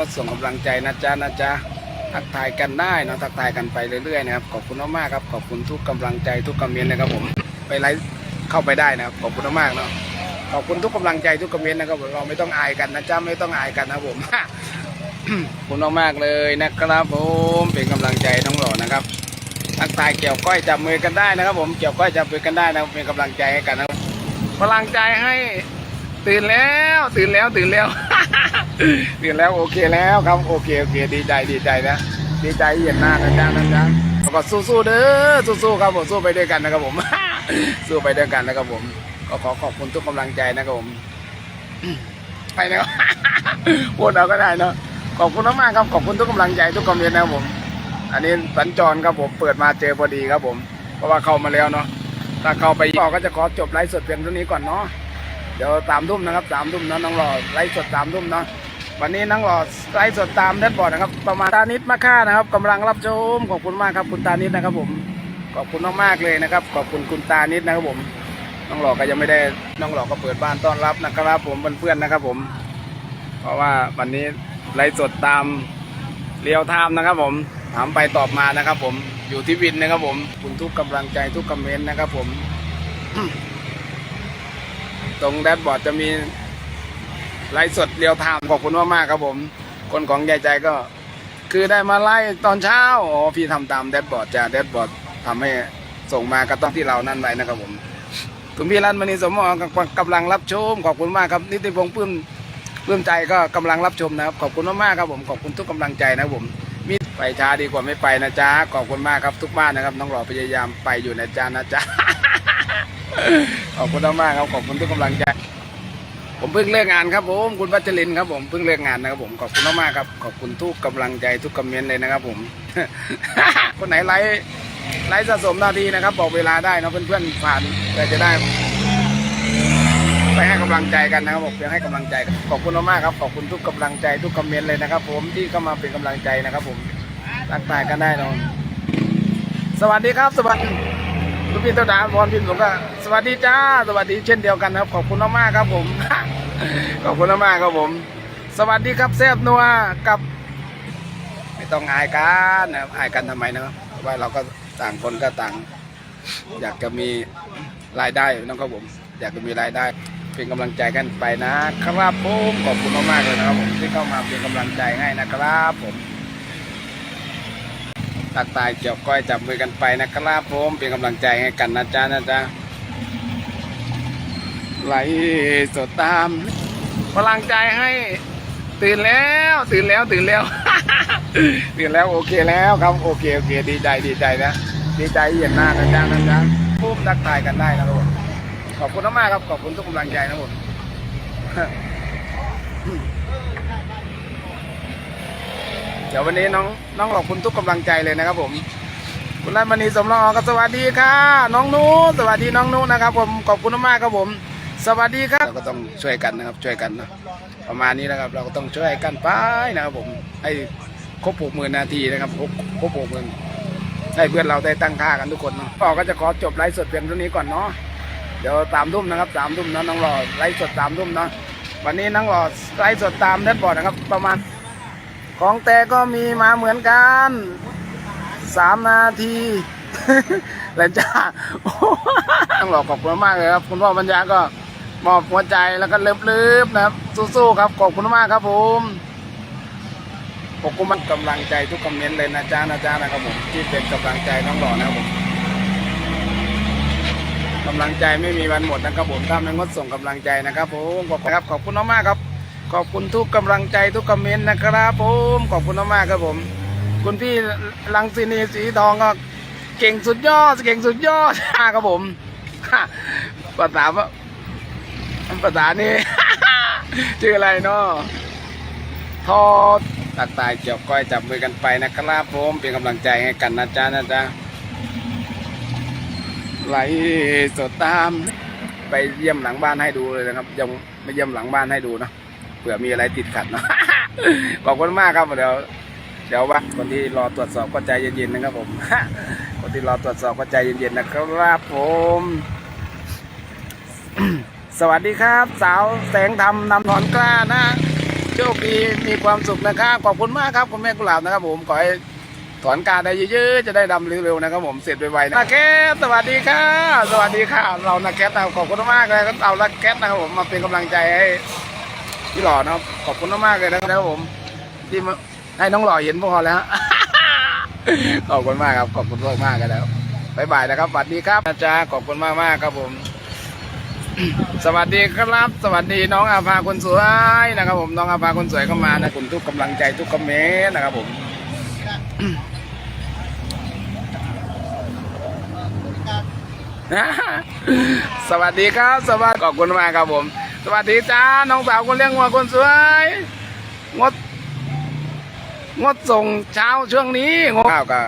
ก็ส่งกำลังใจนะจ๊ะนะจ๊ะทักทายกันได้นะทักทายกันไปเรื่อยๆนะครับขอบคุณมากๆครับขอบคุณทุกกำลังใจทุกคอมเมนต์นะครับผมไปไลฟ์เข้าไปได้นะครับขอบคุณมากๆเนาะขอบคุณทุกกำลังใจทุกคอมเมนต์นะครับผมเราไม่ต้องอายกันนะจ๊ะไม่ต้องอายกันนะผมขอบคุณมากๆเลยนะครับผมเป็นกำลังใจน้องหล่อนะครับทักทายเกี่ยวก้อยจับมือกันได้นะครับ ผมเกี่ยวก้อยจับมือกันได้นะเป็นกำลังใจให้กันนะครับพลังใจให้ตื่นแล้วตื่นแล้วตื่นแล้ว ตื่นแล้วโอเคแล้วครับโอเคโอเค ดีใจดีใจนะ ดีใจเห็นหน้านะจ๊ะนะจ๊ะแล้วก็สู้ๆเด้อสู้ๆครับผมสู้ไปด้วยกันนะครับผมสู้ไปด้วยกันนะครับผมก็ขอขอบคุณทุกกำลังใจนะครับผมไปนะครับพูดเอาก็ได้เนอะขอบคุณมากๆครับขอบคุณทุกกำลังใจทุกคอมเมนต์นะครับผม อันนี้สัญจรครับผมเปิดมาเจอพอดีครับผม เพราะว่าเข้ามาแล้วเนาะถ้าเข้าไปต่อก็จะขอจบไลฟ์สดเพียงเท่านี้ก่อนเนาะเดี๋ยวสามทุ่มนะครับสามทุ่มเนาะน้องรอไลฟ์สดสามทุ่มเนาะ วันนี้น้องรอไลฟ์สดตามเน็ตบอร์ดนะครับ ประมาณตานิดมาค่านะครับกำลังรับชมขอบคุณมากครับคุณตานิดนะครับผมขอบคุณมากๆเลยนะครับ ขอบคุณคุณตานิดนะครับผมน้องหลอกก็ยังไม่ได้น้องหลอกก็เปิดบ้านต้อนรับนะครับ ผมเพื่อนๆนะครับ ผม เพราะว่าวันนี้ไลฟ์สดตามเรียวไทม์นะครับ ผมถามไปตอบมานะครับ ผมอยู่ที่วินนะครับ ผมคุณทุกกำลังใจทุกคอมเมนต์นะครับ ผม ตรงแดชบอร์ดจะมี ไลฟ์สดเรียวไทม์ขอบคุณมากๆครับผม คนของยายใจก็ คือได้มาไล่ตอนเช้าอ๋อพี่ทำตามแดชบอร์ดจ้ะแดชบอร์ดทำให้ส่งมาก็ต้องที่เรานั่นไว้นะครับผมคุณพี่รันมณีสมหมอกำลังรับชม ขอบคุณมากครับ นิติพงษ์ปื้มปื้มใจก็กำลังรับชมนะครับ ขอบคุณมากๆครับผมขอบคุณทุกกำลังใจนะครับผมมีไปช้าดีกว่าไม่ไปนะจ๊ะขอบคุณมากครับทุกบ้านนะครับน้องหล่อพยายามไปอยู่นะจ๊ะนะจ๊ะขอบคุณมากๆครับขอบคุณทุกกำลังใจ ผมเพิ่งเลิกงานครับผมคุณวัชรินครับผมเพิ่งเลิกงานนะครับผมขอบคุณมากๆครับ ขอบคุณทุกกำลังใจทุกคอมเมนต์เลยนะครับผม คนไหนไลฟ์ไลฟ์สะสมนาทีนะครับ บอกเวลาได้นะเพื่อนๆผ่านแต่จะได้ไปให้กำลังใจกันนะครับผมเพียงให้กำลังใจขอบคุณมากๆครับขอบคุณทุกกำลังใจทุกคอมเมนต์เลยนะครับ ผมที่เข้ามาเป็นกำลังใจนะครับ ผมทักทายกันได้นอะสวัสดีครับสวัสดี ลูกพี่เต้าดาพรพิมพ์ผมก็สวัสดีจ้า สวัสดีเช่นเดียวกันครับ ขอบคุณมากๆครับผม ขอบคุณมากๆครับผม สวัสดีครับแซบนัวกับ ไม่ต้องอายกันนะครับอายกันทำไมนะครับเพราะว่าเราก็ต่างคนก็ต่าง อยากจะมีรายได้นะครับผม อยากจะมีรายได้ เป็นกำลังใจกันไปนะครับผมขอบคุณมากๆเลยนะครับผมที่เข้ามาเป็นกำลังใจให้นะครับผม ตักตายเกี่ยวก้อยจับมือกันไปนะครับผมเป็นกำลังใจให้กันนะจ๊ะนะจ๊ะไหลสดตามพลังใจให้ตื่นแล้ว ตื่นแล้วตื่นแล้ว ตื่นแล้วโอเคแล้วครับโอเคโอเค ดีใจดีใจนะดีใจเห็นหน้านะจ๊ะนะจ๊ะพุ่มทักทายกันได้นะครับขอบคุณมากครับขอบคุณทุกกำลังใจนะผม เดี๋ยววันนี้น้องน้องขอบคุณทุกกำลังใจเลยนะครับ ผมคุณรัตมณีสมรองก็สวัสดีค่ะ น้องนูสวัสดีน้องนูนะครับ ผมขอบคุณมากครับผม สวัสดีครับเราก็ต้องช่วยกันนะครับ ช่วยกันนะประมาณนี้นะครับ เราก็ต้องช่วยกันไปนะครับ ผมให้ครบหกหมื่นนาทีนะครับครบครบหกหมื่นให้เพื่อนเราได้ตั้งค่ากันทุกคนเนาะก็จะขอจบไลฟ์สดเพียงเท่านี้ก่อนเนาะเดี๋ยวสามทุ่มนะครับสามทุ่มนะน้องรอไลฟ์สดสามทุ่มเนาะวันนี้น้องรอไลฟ์สดตามเน็ตบอร์ดนะครับ ประมาณ ของแต่ก็มีมาเหมือนกันสามนาทีแล้วจ้าต้องรอกขอบคุณมากเลยครับ คุณพ่อปัญญาก็มอบหัวใจแล้วก็เลิฟๆนะครับ สู้ๆครับขอบคุณมากครับผมขอบคุณมันกำลังใจทุกคอมเมนต์เลยนะจ๊ะนะจ๊ะนะครับผมที่เป็นกำลังใจน้องหล่อนะครับผมกำลังใจไม่มีวันหมดนะครับผมถ้าไม่งดส่งกำลังใจนะครับผมขอบคุณครับขอบคุณมากๆครับ ขอบคุณทุกกำลังใจทุกคอมเมนต์นะครับผมขอบคุณมากๆครับผม คุณพี่ลังสินีสีทองก็เก่งสุดยอด เก่งสุดยอดครับผมภาษาว่าภาษานี่ชื่ออะไรเนาะทอดตักตายเกี่ยวก้อยจับมือกันไปนะครับผมเป็นกำลังใจให้กันนะจ๊ะนะจ๊ะไหลสดตาม ไปเยี่ยมหลังบ้านให้ดูเลยนะครับยังไม่เยี่ยมหลังบ้านให้ดูนะ เผื่อมีอะไรติดขัดเนอะขอบคุณมากครับเดี๋ยวเดี๋ยวว่าคนที่รอตรวจสอบก็ใจเย็นๆนะครับผมคนที่รอตรวจสอบก็ใจเย็นๆนะครับผม สวัสดีครับ สาวแสงธรรมนำถอนกล้านะเจชคดีมีความสุขนะครับขอบคุณมากครับคุณแม่กุหลาบนะครับ ผมขอให้ถอนการได้เยอะๆ จะได้ดำเร็วๆนะครับผมเสร็จไวๆนะแคสวัสดีค่ะสวัสดีค่ะ เรานาแคทนะครับขอบคุณมากเลยครับเรานาแคทนะครับผมมาเป็นกำลังใจให้ พี่หล่อนะครับขอบคุณมากๆเลยนะครับผม ที่มาให้น้องหล่อเห็นพอแล้วขอบคุณมากครับ ขอบคุณมากมากๆกันแล้วบายบายนะครับสวัสดีครับอาจารย์ขอบคุณมากมากๆครับผม สวัสดีครับ สวัสดีน้องอาภาคนสวยนะครับ ผมน้องอาภาคนสวยเข้ามานะคุณทุกกำลังใจทุกคอมเมนต์นะครับ ผมสวัสดีครับ สวัสดีขอบคุณมากครับผม สวัสดีจ้า น้องสาวคนเลี้ยงวัวคนสวย งด งดส่งเช้าช่วงนี้งดข้าวก็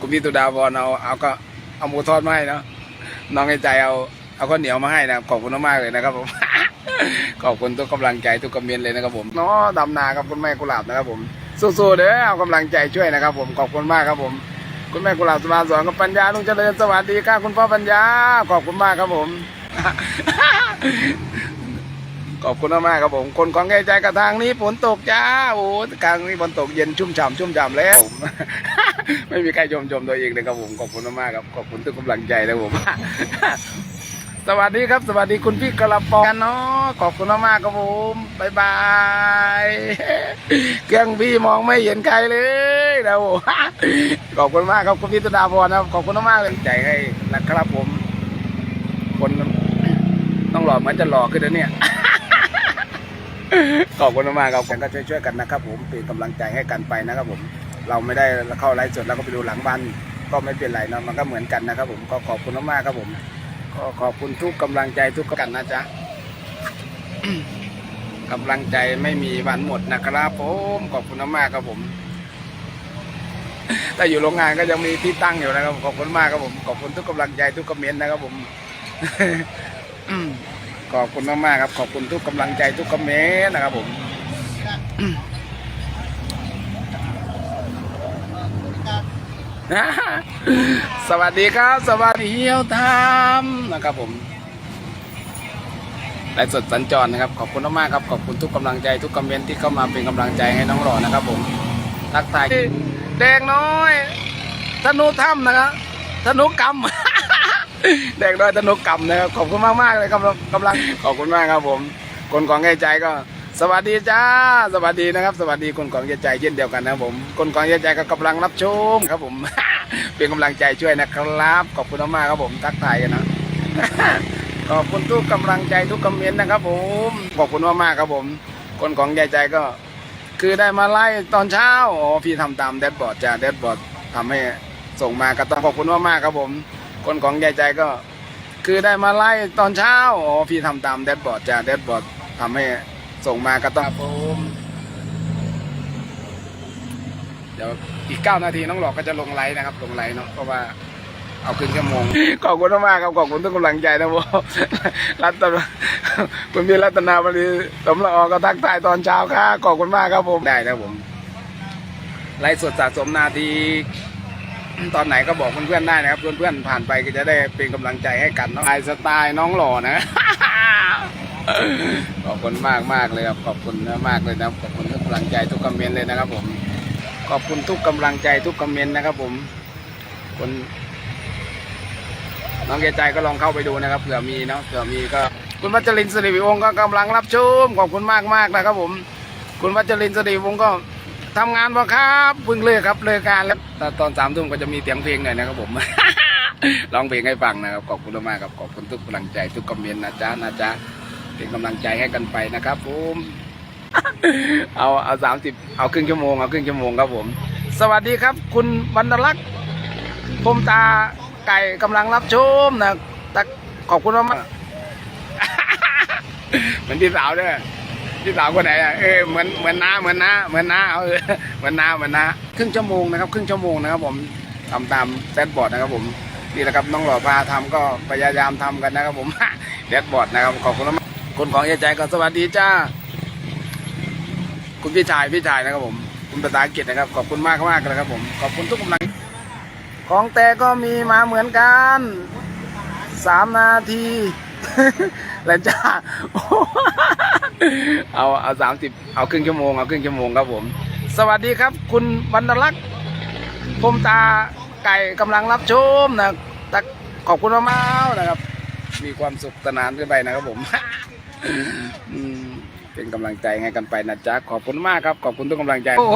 คุณพี่ตุดาวรเอาเอาก็เอาหมูทอดมาให้เนาะน้องในใจเอาเอาข้าวเหนียวมาให้นะขอบคุณมากเลยนะครับผมขอบคุณทุกกำลังใจทุกคอมเมนต์เลยนะครับผมเนาะดำนาครับคุณแม่กุหลาบนะครับผมสู้ๆเด้อเอากำลังใจช่วยนะครับ ผมขอบคุณมากครับผม คุณแม่กุหลาบสมาสอนกับปัญญาลุงเจริญสวัสดีครับคุณพ่อปัญญาขอบคุณมากครับผม ขอบคุณมากครับผม คนของแก่ใจกระทางนี้ฝนตกจ้า โอ้กลางนี้ฝนตกเย็นชุ่มฉ่ำชุ่มฉ่ำแล้วผมไม่มีใครชมชมตัวเองเลยครับผมขอบคุณมากครับขอบคุณทุกกำลังใจนะผมสวัสดีครับ สวัสดีคุณพี่กระปองกันเนาะขอบคุณมากครับผมบายบายเครื่องพี่มองไม่เห็นใครเลยนะผมขอบคุณมากครับคุณพี่ตุดาพรนะครับขอบคุณมากเลยใจให้นะครับผม คนต้องหล่อเหมือนจะหล่อขึ้นนะเนี่ย ขอบคุณมากครับกันก็ช่วยๆกันนะครับ ผมเป็นกำลังใจให้กันไปนะครับ ผมเราไม่ได้เข้าไลฟ์สดแล้วก็ไปดูหลังบ้านก็ไม่เป็นไรเนาะมันก็เหมือนกันนะครับ ผมก็ขอบคุณมากๆครับผม ก็ขอบคุณทุกกำลังใจทุกกันนะจ๊ะ กำลังใจไม่มีวันหมดนะครับผมขอบคุณมากครับผมแต่อยู่โรงงานก็ยังมีที่ตั้งอยู่นะครับขอบคุณมากครับผมขอบคุณทุกกำลังใจทุกคอมเมนต์นะครับผมอืม ขอบคุณมากๆครับ ขอบคุณทุกกำลังใจทุกคอมเมนต์นะครับผมสวัสดีครับ สวัสดีเฮียวทามนะครับผมไลฟ์สดสัญจรนะครับ ขอบคุณมากๆครับ ขอบคุณทุกกำลังใจทุกคอมเมนต์ที่เข้ามาเป็นกำลังใจให้น้องหล่อนะครับผมทักทายแดงน้อยธนุถ้ำนะครับธนุกรรม แดงน้อยธนุกรรมนะครับขอบคุณมากมากเลยครับกำลังขอบคุณมากครับผม คนของใจใจก็ สวัสดีจ้า สวัสดีนะครับ สวัสดีคนของใจใจเช่นเดียวกันนะครับผม คนของใจใจก็กำลังรับชมครับผม เป็นกำลังใจช่วยนะครับ ขอบคุณมากครับผมทักทายกันนะขอบคุณทุกกำลังใจทุกคอมเมนต์นะครับ ผมขอบคุณมากๆครับผม คนของใจใจก็ คือได้มาไล่ตอนเช้าอ๋อพี่ทำตามแดดบอร์ดจ้าแดดบอร์ดทำให้ส่งมาก็ต้องขอบคุณมากๆครับผม คนของใจใจก็ คือได้มาไล่ตอนเช้าอ๋อพี่ทำตามแดดบอร์ดจ้าแดดบอร์ดทำให้ส่งมาก็ต้องครับผมเดี๋ยวอีกเก้านาทีน้องหลอกก็จะลงไลน์นะครับ ลงไลน์เนาะเพราะว่าเอาครึ่งชั่วโมงขอบคุณมากๆครับขอบคุณทุกกำลังใจนะผมรัตนาคุณพี่รัตนาบดีสมละออก็ทักทายตอนเช้าครับขอบคุณมากครับผมได้นะผมไลฟ์สดสะสมนาที ตอนไหนก็บอกเพื่อนๆได้นะครับ เพื่อนๆผ่านไปก็จะได้เป็นกำลังใจให้กันเนาะไอสไตล์น้องหล่อนะขอบคุณมากมากเลยครับขอบคุณมากเลยนะขอบคุณทุกกำลังใจทุกคอมเมนต์เลยนะครับ ผม ขอบคุณทุกกำลังใจทุกคอมเมนต์นะครับ ผมคนน้องเกใจก็ลองเข้าไปดูนะครับเผื่อมีเนาะเผื่อมีก็ คุณวัชรินทร์สิริวิวงศ์ก็กำลังรับชมขอบคุณมากมากนะครับ ผม คุณวัชรินทร์สิริวงศ์ก็ ทำงานบ่ครับเพิ่งเลิกครับเลิกงานแล้วแต่ตอนสามทุ่มก็จะมีเสียงเพลงหน่อยนะครับผมร้องเพลงให้ฟังนะครับขอบคุณมากครับขอบคุณทุกกำลังใจทุกคอมเมนต์นะจ๊ะนะจ๊ะเป็นกำลังใจให้กันไปนะครับผมเอาเอาสามสิบเอาครึ่งชั่วโมงเอาครึ่งชั่วโมงครับผม สวัสดีครับ คุณวรรณลักษ์พรมตาไก่กำลังรับชมนะขอบคุณมากเหมือนพี่สาวด้วย พี่สาวคนไหนอะเออเหมือนเหมือนน้าเหมือนน้าเหมือนน้าเอาเออเหมือนน้าเหมือนน้าครึ่งชั่วโมงนะครับ ครึ่งชั่วโมงนะครับ ผมทำตามแซดบอร์ดนะครับ ผมนี่แหละครับน้องหล่อพาทำก็พยายามทำกันนะครับผมแดดบอร์ดนะครับขอบคุณมากคนของเอใจก็สวัสดีจ้า คุณพี่ชายพี่ชายนะครับ ผมคุณภาษาอังกฤษนะครับ ขอบคุณมากมากเลยครับ ผมขอบคุณทุกกำลังของแต่ก็มีมาเหมือนกันสามนาทีแล้วจ้า เอาเอาสามสิบเอาครึ่งชั่วโมงเอาครึ่งชั่วโมงครับผม สวัสดีครับ คุณวรรณลักษณ์พมตาไก่กำลังรับชมนะตักขอบคุณมากๆนะครับ มีความสุขสนานกันไปนะครับผมเป็นกำลังใจให้กันไปนะจ๊ะขอบคุณมากครับ ขอบคุณทุกกำลังใจโอ้